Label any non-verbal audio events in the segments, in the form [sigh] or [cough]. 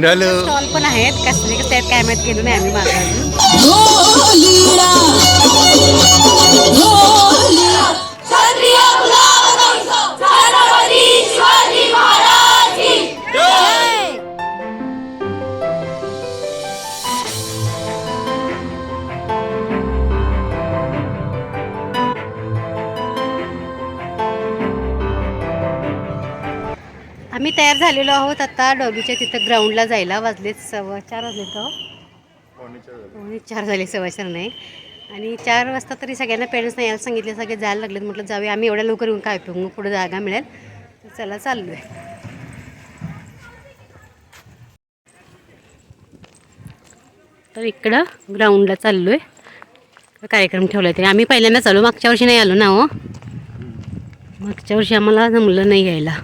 डलो. Stall पण आहेत. कसले कसले आहेत काय माहीत केलं नाही आम्ही मागं झालेलो आहोत आता डॉलूच्या तिथं ग्राउंडला जायला. वाजलेत सव्वा चार वाजलेत का हो? चार झाले. सव्वा चार नाही. आणि चार वाजता तरी सगळ्यांना पेरेंट्सना यायला सांगितले सगळे जायला लागलेत. म्हटलं जाऊया आम्ही एवढ्या लवकर येऊन काय मग पुढे जागा मिळेल. तर चला चाललो आहे तर इकडं ग्राउंडला चाललो आहे कार्यक्रम ठेवला तरी. आम्ही पहिल्यांदा चालू मागच्या वर्षी नाही आलो ना हो? मागच्या वर्षी आम्हाला जमलं नाही यायला.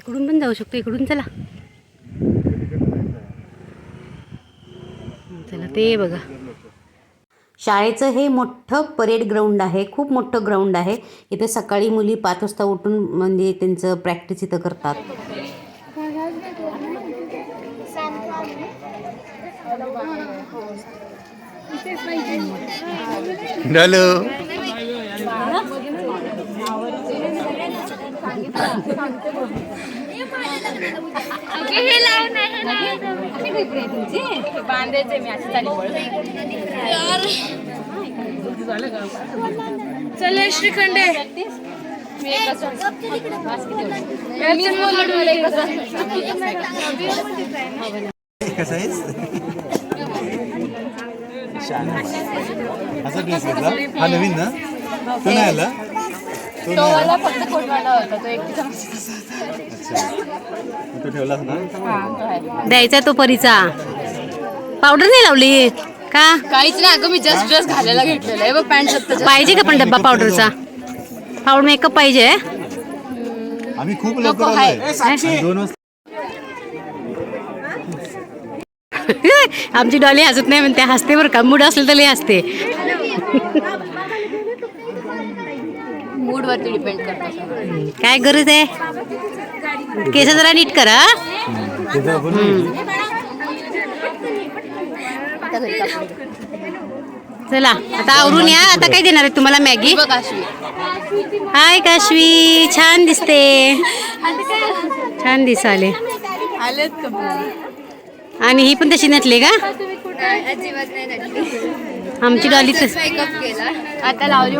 इकडून पण जाऊ शकतो इकडून चला. चला ते बघा. शाळेचं हे मोठं परेड ग्राउंड आहे खूप मोठं ग्राउंड आहे. इथे सकाळी मुली पाच वाजता उठून म्हणजे त्यांचं प्रॅक्टिस इथं करतात. डलो बांधायचे मी असं चाली चल श्रीखंड. मी कसा असा ड्रेस घेतला हा नवीन ना? तो नाही आला? तो वाला फक्त कोटवाला होता तो एकटीचा द्यायचा तो परीचा. पावडर नाही लावली? का? काहीच नाही अगं मी जस्ट ड्रेस घालायला घेतलेला आहे बघ पॅन्ट स्वतः पाहिजे का पण डब्बा पावडरचा? पावडर मेकअप पाहिजे? आम्ही खूप लवकर आमची डॉली हसत नाही म्हणते हसते बरं का? मूड असलं तर लई हसते. मूड वरती डिपेंड करतो. काय गरज आहे? केस जरा नीट करा. चला आता आवरून या. आता काय देणार आहे तुम्हाला मॅगी? हाय काशवी. छान दिसते. छान दिसाले आणि ही पण तशी नटली का? आमची डॉली आता लावली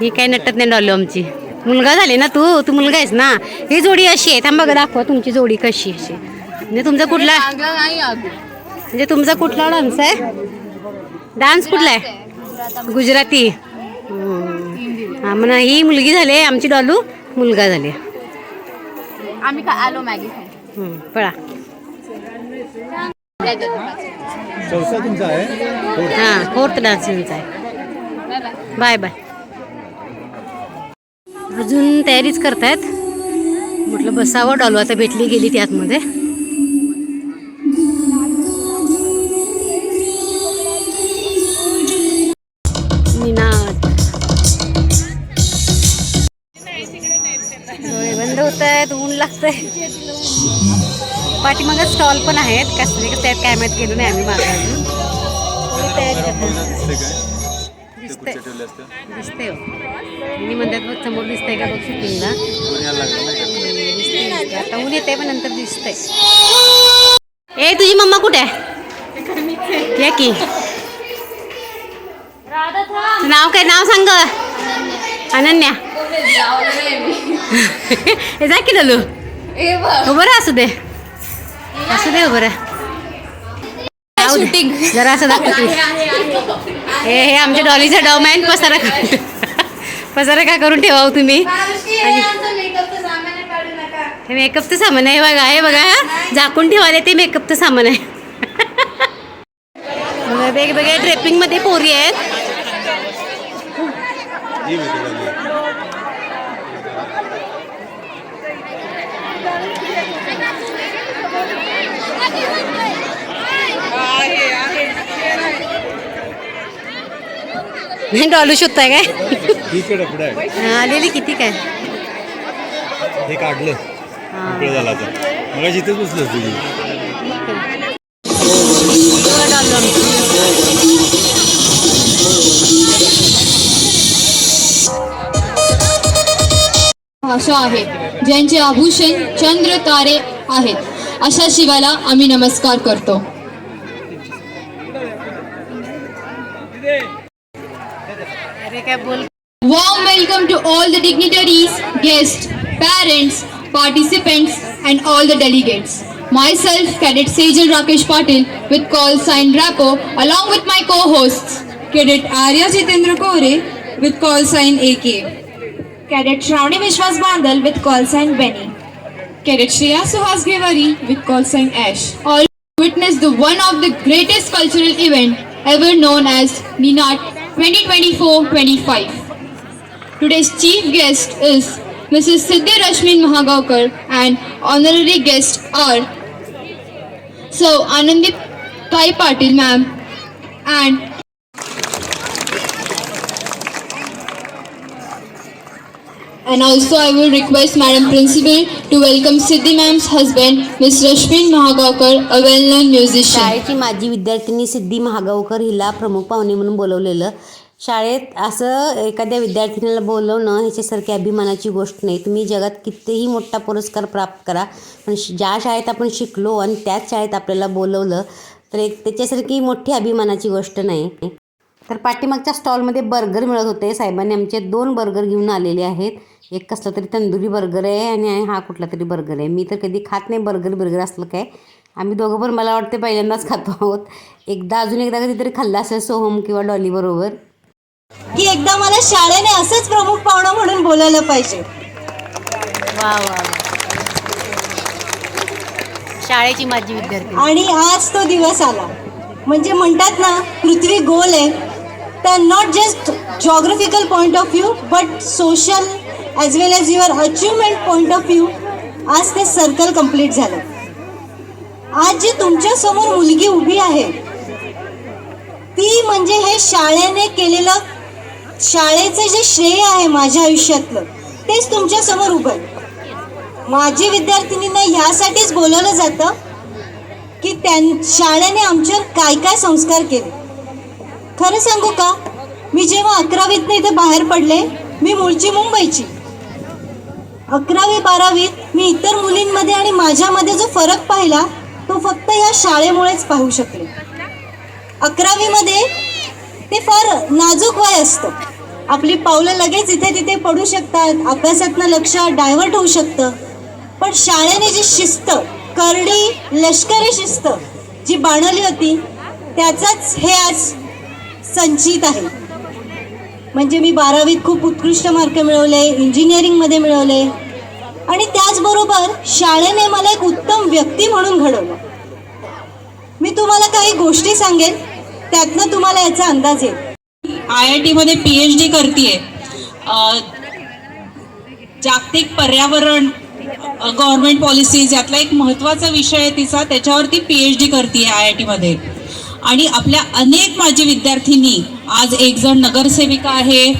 ही काय नटत नाही डॉली आमची. मुलगा झाले ना तू? तू मुलगा आहेस ना? ही जोडी अशी आहे. थांबा बघा दाखवा तुमची जोडी कशी आहे अशी. म्हणजे तुमचा कुठला म्हणजे तुमचा कुठला डान्स आहे? डान्स कुठला आहे? गुजराती. हा म्हणा ही मुलगी झाली आमची डॉलू. मुलगा झाले आम्ही का आलो मॅगी पळा. हो. हां फोर्थ डान्स आहे. Bye bye. अजून तयारीच करतायत. म्हटलं बसावं डॉलू आता भेटली गेली ती आतमध्ये. बंद होत आहेत ऊन लागतंय. पाठीमागं स्टॉल पण आहेत कसले कसं आहेत काय माहीत केलं नाही आम्ही मागे तयारी करतात ठेवले असते? दिसते हो. मी म्हणतात बघ समोर दिसतंय का? बघ शूटिंगला? दिसतंय. आता ऊन येते पण नंतर दिसतंय. ए तुझी मम्मा कुठे आहे? ये की. नाव काय? नाव सांग. अनन्या. [laughs] हे जा की ललू राहा असू दे. असू दे उभं दे. [laughs] जरा असं दाखवते हे हे आमच्या डॉलीचा डॉम आहे पसारा का पसारा का करून ठेवा हो तुम्ही? हे मेकअपचं सामान आहे बघा हे बघा झाकून ठेवाले ते मेकअपचं सामान आहे. बघा, वेगवेगळ्या ड्रेपिंगमध्ये पोरी आहेत. डॉलू शोधताय काय? आहे पुढे आहे. हा, आलेली किती काय? हे काढलं. इकडे झाला आता. मग इथेच बसलं तुझी भाषा आहे. ज्यांचे आभूषण चंद्र तारे आहेत. अशा शिवाला आम्ही नमस्कार करतो. Participants, and all the delegates. Myself, Cadet Sejal Rakesh Patil, with call sign Rapo, along with my co-hosts, Cadet Arya Jitendra Kore with call sign AK. Cadet Shravani Vishwas Bandal with call sign Benny. Cadet Shreya Suhas Gevari with call sign Ash. all witnessed the one of the greatest cultural event ever known as NINAT 2024-25. Today's chief guest is Mrs. Siddhi Rashmin Mahagaukar and honorary guests are So Anandi Thai Patil ma'am and And also I will request Madam Principal to welcome Siddhi ma'am's husband, Miss Rashmin Mahagaukar, a well-known musician. शाळेची माजी विद्यार्थिनी सिद्धी महागावकर हिला प्रमुख पाहुणे म्हणून बोलवलेलं शाळेत असं एखाद्या विद्यार्थिनीला बोलवणं ह्याच्यासारखी अभिमानाची गोष्ट नाही. तुम्ही जगात कितीही मोठा पुरस्कार प्राप्त करा पण श- ज्या शाळेत आपण शिकलो आणि त्याच शाळेत आपल्याला बोलवलं तर एक त्याच्यासारखी मोठी अभिमानाची गोष्ट नाही. तर पाठीमागच्या स्टॉलमध्ये बर्गर मिळत होते. साहेबांनी आमचे दोन बर्गर घेऊन आलेले आहेत. एक कसला तरी तंदुरी बर्गर आहे आणि हा कुठला तरी बर्गर आहे. मी तर कधी खात नाही बर्गर बर्गर असलं काय. आम्ही दोघं पण मला वाटते पहिल्यांदाच खातो आहोत. एकदा अजून एकदा कधीतरी खाल्लं असेल सोहम किंवा डॉलीबरोबर की एकदा मला शाळेने असंच प्रमुख पाहुणं म्हणून बोलायला पाहिजे. वा वा शाळेची माझी विद्यार्थी. आणि आज तो दिवस आला. म्हणजे म्हणतात ना पृथ्वी गोल आहे. तर not just geographical point of view but social as well as your achievement point of view आज ते सर्कल कंप्लीट झालं. आज जी तुमच्यासमोर मुलगी उभी आहे ती म्हणजे हे शाळेने केलेलं शाळेचं जे श्रेय आहे माझ्या आयुष्यातलं तेच तुमच्यासमोर उभं आहे. माझी विद्यार्थिनींना ह्यासाठीच बोलवलं जातं की त्यां शाळेने आमच्यावर काय काय संस्कार केले. खरं सांगू का? मी जेव्हा अकरावीतनं इथे बाहेर पडले मी मूळची मुंबईची. अकरावी बारावीत मी इतर मुलींमध्ये आणि माझ्यामध्ये जो फरक पाहिला तो फक्त या शाळेमुळेच पाहू शकले. अकरावीमध्ये ते फार नाजूक वय असतं. आपली पावलं लगेच इथे तिथे पडू शकतात. अभ्यासातनं लक्ष डायव्हर्ट होऊ शकतं. पण शाळेने जी शिस्त करडी लष्करी शिस्त जी बाणवली होती त्याचाच हे आज संचित आहे. म्हणजे मी बारावीत खूप उत्कृष्ट मार्क मिळवले इंजिनिअरिंगमध्ये मिळवले. आणि त्याचबरोबर शाळेने मला एक उत्तम व्यक्ती म्हणून घडवलं. मी तुम्हाला काही गोष्टी सांगेन त्यातनं तुम्हाला याचा अंदाज येईल. आय आय टीमध्ये पी एच डी करते जागतिक पर्यावरण गव्हर्नमेंट पॉलिसीज यातला एक महत्त्वाचा विषय आहे तिचा त्याच्यावरती पी एच डी करते आय आय टीमध्ये आणि आपल्या अनेक माझी विद्यार्थिनी आज एक जण नगरसेविका आहे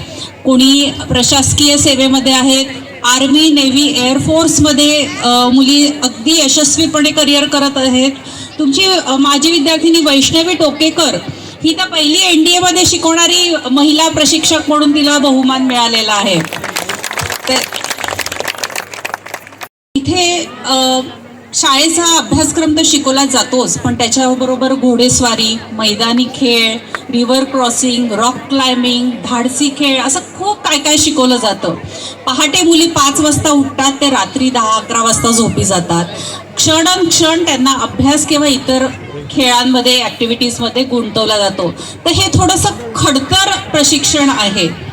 कोणी प्रशासकीय सेवेमध्ये आहेत आर्मी नेव्ही एअरफोर्समध्ये मुली अगदी यशस्वीपणे करिअर करत आहेत. तुमची माजी माझी विद्यार्थिनी वैष्णवी टोकेकर ही तर पहिली एन डी एमध्ये शिकवणारी महिला प्रशिक्षक म्हणून तिला बहुमान मिळालेला आहे. तर इथे शाळेचा अभ्यासक्रम तर शिकवला जातोच पण त्याच्याबरोबर घोडेस्वारी मैदानी खेळ रिव्हर क्रॉसिंग रॉक क्लाइम्बिंग धाडसी खेळ असं खूप काय काय शिकवलं जातं. पहाटे मुली पाच वाजता उठतात ते रात्री दहा अकरा वाजता झोपी जातात. क्षण क्षण त्यांना अभ्यास किंवा इतर खेळांमध्ये ॲक्टिव्हिटीजमध्ये गुंतवला जातो. तर हे थोडंसं खडतर प्रशिक्षण आहे.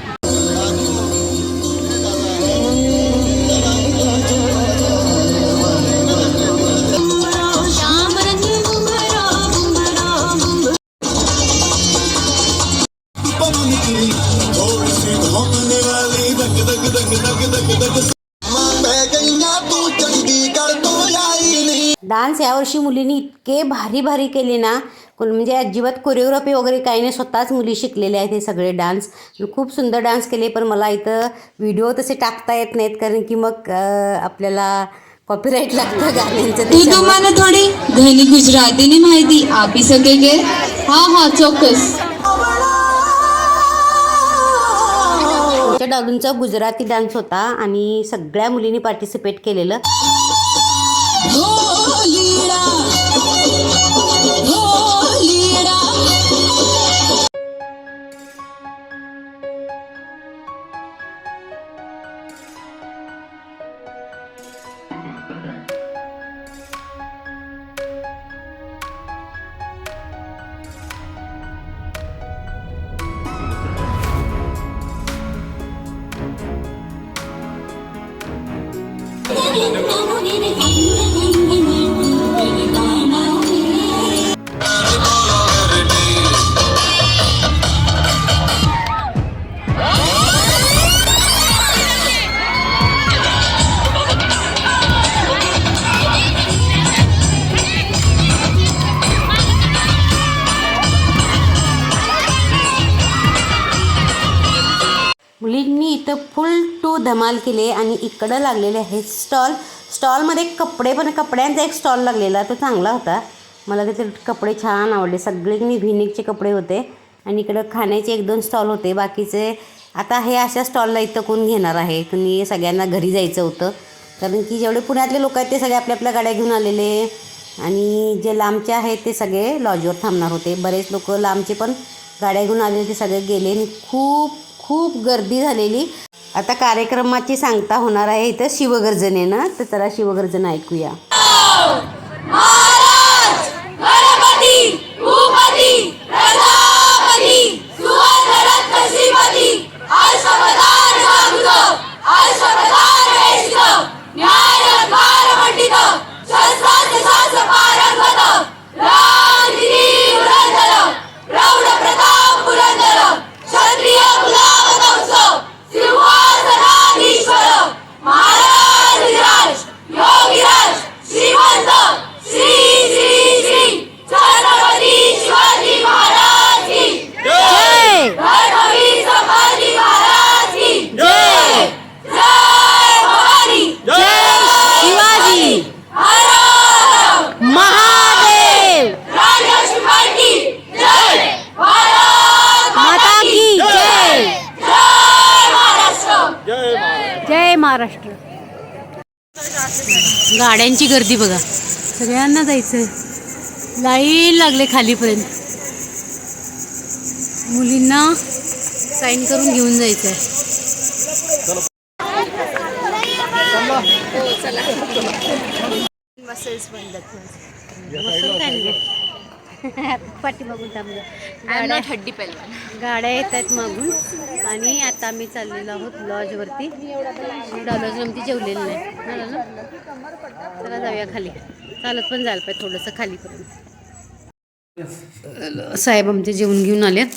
वर्षी मुलींनी इतके भारी भारी केले ना म्हणजे अजिबात कोरिओग्राफी वगैरे काही नाही स्वतःच मुली शिकलेल्या आहेत हे सगळे डान्स. खूप सुंदर डान्स केले पण मला इथं व्हिडिओ तसे टाकता येत नाहीत कारण की मग आपल्याला कॉपीराईट लागतं गाण्यांचं. तू तुम्हाला थोडी घनी गुजरातीने माहिती आपी सगळे गे. हा हा चौकस. डॉलूंचा गुजराती डान्स होता आणि सगळ्या मुलींनी पार्टिसिपेट केलेलं. मुलींनी केले आणि इकडं लागलेले आहेत स्टॉल. स्टॉलमध्ये कपडे पण कपड्यांचा एक स्टॉल लागलेला तो चांगला होता. मला त्याचे कपडे छान आवडले. सगळे व्हिनिकचे कपडे होते. आणि इकडं खाण्याचे एक दोन स्टॉल होते. बाकीचे आता हे अशा स्टॉलला इथं कोण घेणार आहे? कुणी सगळ्यांना घरी जायचं होतं. कारण की जेवढे पुण्यातले लोक आहेत ते सगळे आपल्या आपल्या गाड्या घेऊन आलेले. आणि जे लांबचे आहेत ते सगळे लॉजवर थांबणार होते. बरेच लोक लांबचे पण गाड्या घेऊन आलेले ते सगळे गेले. आणि खूप खूप गर्दी झालेली. आता कार्यक्रमाची सांगता होणार आहे इथं शिवगर्जनेनं. तर चला शिवगर्जन ऐकूया. महाराष्ट्र. गाड्यांची गर्दी बघा. सगळ्यांना जायचंय. लाईन लागले खालीपर्यंत. मुलींना साईन करून घेऊन जायचंय. [laughs] पाठी बघून थांबलं. हड्डी गाड्या येत आहेत मागून. आणि आता आम्ही चाललेलो आहोत लॉजवरती डॉलर्सवरती जेवलेलं नाही. ना? चला जाऊया खाली. चालत पण जायला पाहिजे थोडंसं खालीपर्यंत साहेब आमचे जेवण घेऊन आलेत.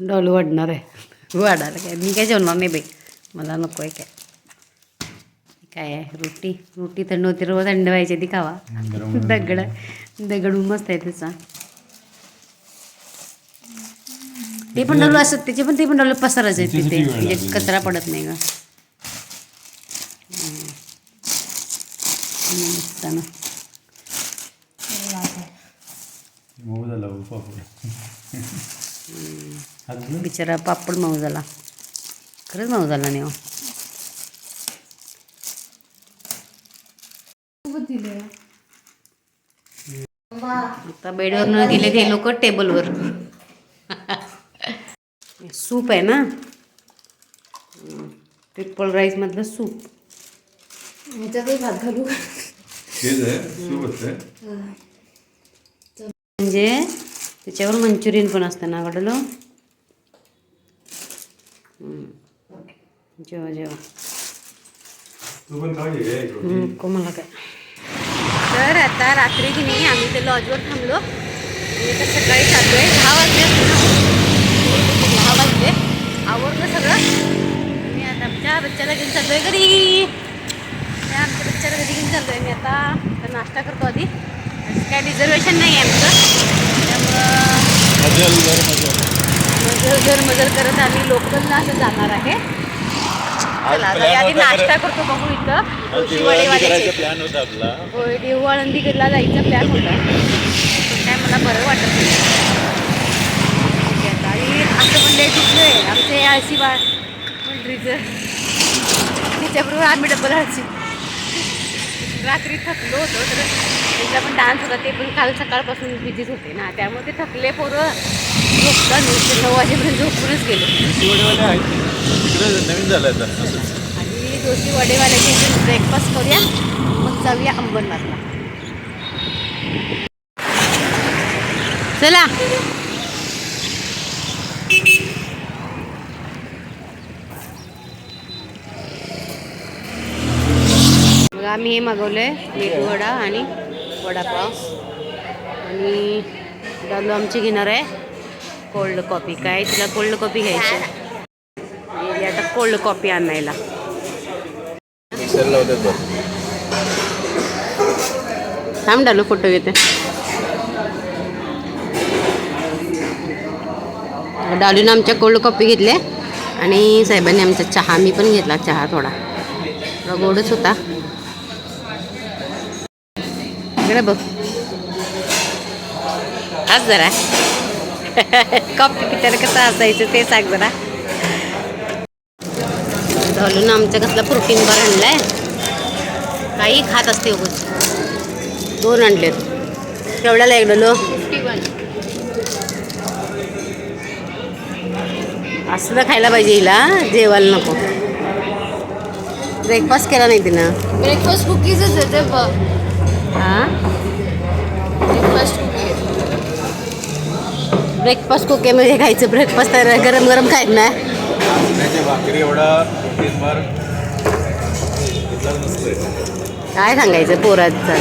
डॉल वाढणार आहे. वाढायला काय? मी काय जेवणार नाही बाई? मला नको आहे काय? काय आहे रोटी रोटी थंड होती रोज थंड व्हायची ती खावा. दगड दगड मस्त आहे त्याचा. ते पण डॉलर असत त्याचे पण ते पण डॉलर पसारच आहे तिथे. म्हणजे कचरा पडत नाही झाला हो, बिचारा पापड मऊ झाला. खरंच मऊ झाला नाही हो आता बेडवर न गेले ते लोक टेबलवर. सूप आहे ना? ट्रिपल राईस मधलं सूप. आहे सूप असतं म्हणजे त्याच्यावर मंचुरियन पण असतं ना वडलो जेव्हा जेव्हा नको मला काय तर आता रात्री की नाही आम्ही ते लॉजवर थांबलो. आणि आता सकाळी चाललो आहे दहा वाजले दहा वाजले. आवडलं सगळं. आणि आता आमच्या बच्च्याला घेऊन चाललो आहे घरी आमच्या बच्च्याला घरी घेऊन चाललो आहे मी आता. तर नाश्ता करतो आधी. काय रिझर्वेशन नाही आहे आमचं. त्यामुळं मजल वर मजल मजल जर मजल करत आम्ही लोकलला असं जाणार आहे. चला आधी नाश्ता. करतो बघू इथं. शिवाडीवाल्याचे प्लॅन होता आपला. होय देऊ आळंदीला जायचा प्लॅन होता. पण काय मला बरं वाटत नाही. आणि पण लेट उठलोय आमचे आळशी बाळ मंडळीचं आम्ही डबल आळशी. रात्री थकलो होतो तर त्यांचा पण डान्स होता. ते पण काल सकाळपासून बिझीच होते ना. त्यामुळे ते थकले पोरं. झोपला नुसते नऊ वाजेपर्यंत झोपूनच गेले. नवीन झालं आता. असंच वडेवाल्याची इथे ब्रेकफास्ट करूया. मग जाऊया अंबरनाथला. चला. मग आम्ही हे मागवलंय मीठ वडा आणि वडापाव. आणि दादू आमची घेणार आहे कोल्ड कॉफी. काय तिला कोल्ड कॉफी घ्यायची आता कोल्ड कॉफी आणायला. थांब डालू फोटो घेते. डालून आमच्या कोल्ड कॉफी घेतले आणि साहेबांनी आमचा चहा मी पण घेतला चहा थोडा. थोडा गोडच होता. इकडे बघ. आज जरा. [laughs] कॉफी पिताना कसं असायचं ते सांग जरा. घालून आमच्या कसला प्रोटीन बार आणलाय. काही खात असते उगाच. दोन आणलेत. केवढ्याला एक डलो असलं खायला पाहिजे हिला जेवायला नको. ब्रेकफास्ट केला नाही तिनं. ब्रेकफास्ट कुकीजच येते हां ब्रेकफास्ट कुकीज ब्रेकफास्ट कुकेमध्ये खायचं. ब्रेकफास्ट तर गरम गरम खायत नाही. नाचण्याची भाकरी एवढा काय सांगायचं पोराचा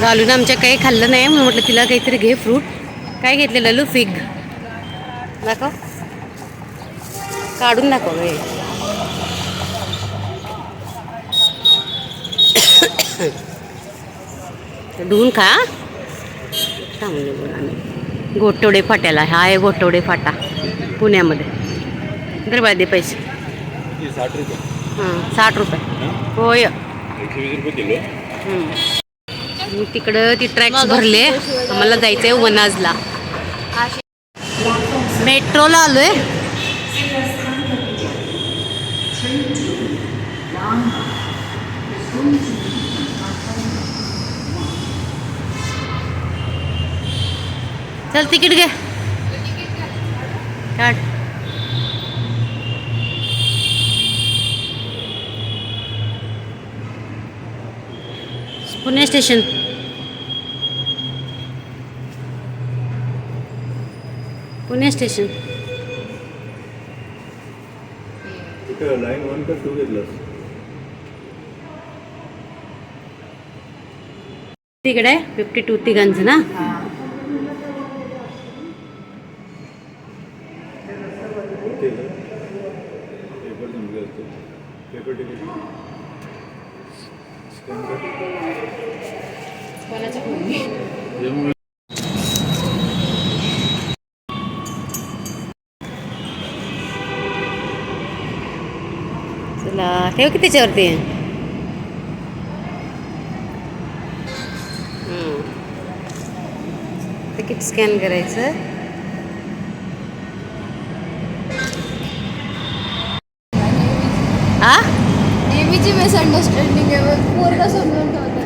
घालून आमच्या काही खाल्लं नाही म्हणून म्हटलं तिला काहीतरी घे फ्रूट. काय घेतलेलं लू? फिग. दाखव. काढून दाखव हे [coughs] धुवून खा. चांगले बोला गोटवडे फाट्याला. हा आहे गोटवडे फाटा. पुण्यामध्ये. तर बाय दे पैसे. किती? साठ रुपये. हां साठ रुपये. होय. तिकडं ती ट्रॅक्स भरले. आम्हाला जायचंय वनाजला. मेट्रोला आलोय. चल तिकीट घे. काढ. पुणे स्टेशन. पुणे स्टेशन. तिथं लाईन वन का टू घेतलं तिकडे आहे फिफ्टी टू तिघांचं ना पेपर संपले असतो पेपर तिकीट स्कॅन कर चला ठेव की त्याच्यावरती? तिकीट स्कॅन करायचं.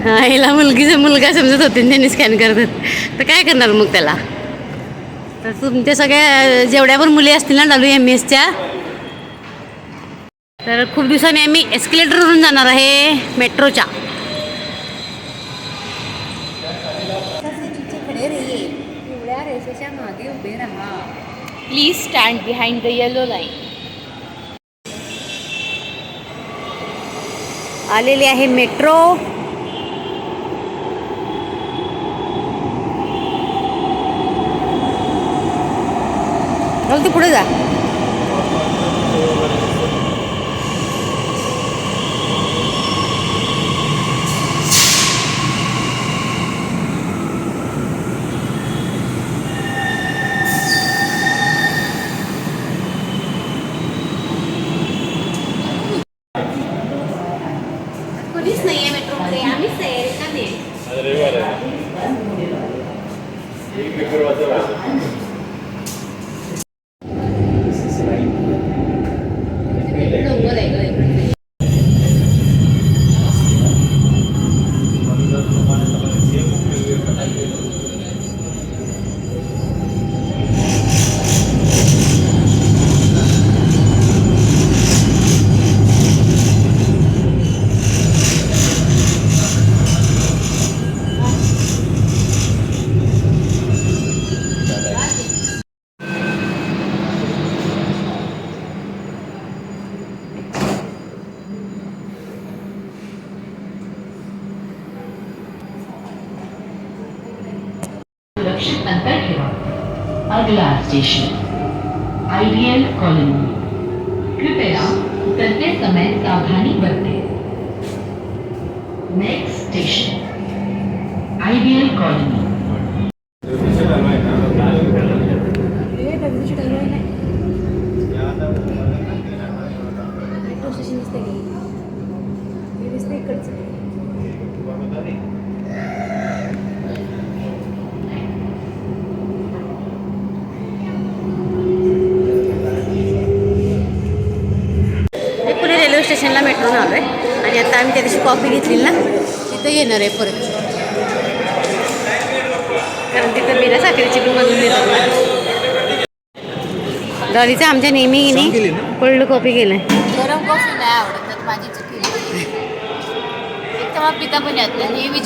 हा हिला मुलगी मुलगा समजत होते त्यांनी स्कॅन करतात तर काय करणार मग त्याला? तर तुमच्या सगळ्या जेवढ्या पण मुली असतील ना डालू एम एसच्या तर खूप दिवसांनी आम्ही एस्केलेटरवरून जाणार आहे मेट्रोच्या please stand behind the yellow line आलेली आहे मेट्रो तू पुढे जा. नेक्स्ट स्टेशन आइडियल कॉलोनी हे पुणे रेल्वे स्टेशनला मेट्रोनं आलो आहे आणि आता आम्ही त्या दिवशी कॉफी घेतली ना तिथं येणार आहे परत. कारण तिथं बिना साखरेची पण बनवून डॉलीचं आमच्या नेहमी? कोल्ड कॉफी केलं गरम कॉफी नाही आवडत माझी चुकी एक तर मला पिता पण येत नाही नेहमी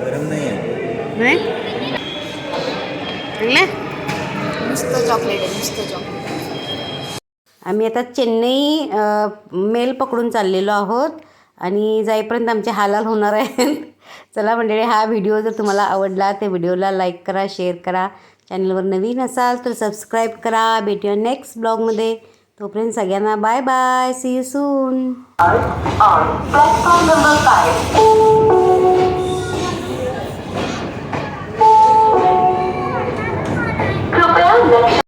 गरम नाही नुसतं चॉकलेट आहे नुसतं चॉकलेट आम्ही आता चेन्नई मेल पकडून चाललेलो आहोत. आणि जाईपर्यंत आमचे हालाल होणार आहेत. चला मंडळी हा व्हिडिओ जर तुम्हाला आवडला तर व्हिडिओला लाईक करा शेअर करा. चॅनलवर नवीन असाल तर सबस्क्राईब करा. भेटू नेक्स्ट ब्लॉगमध्ये तोपर्यंत सगळ्यांना bye bye see you soon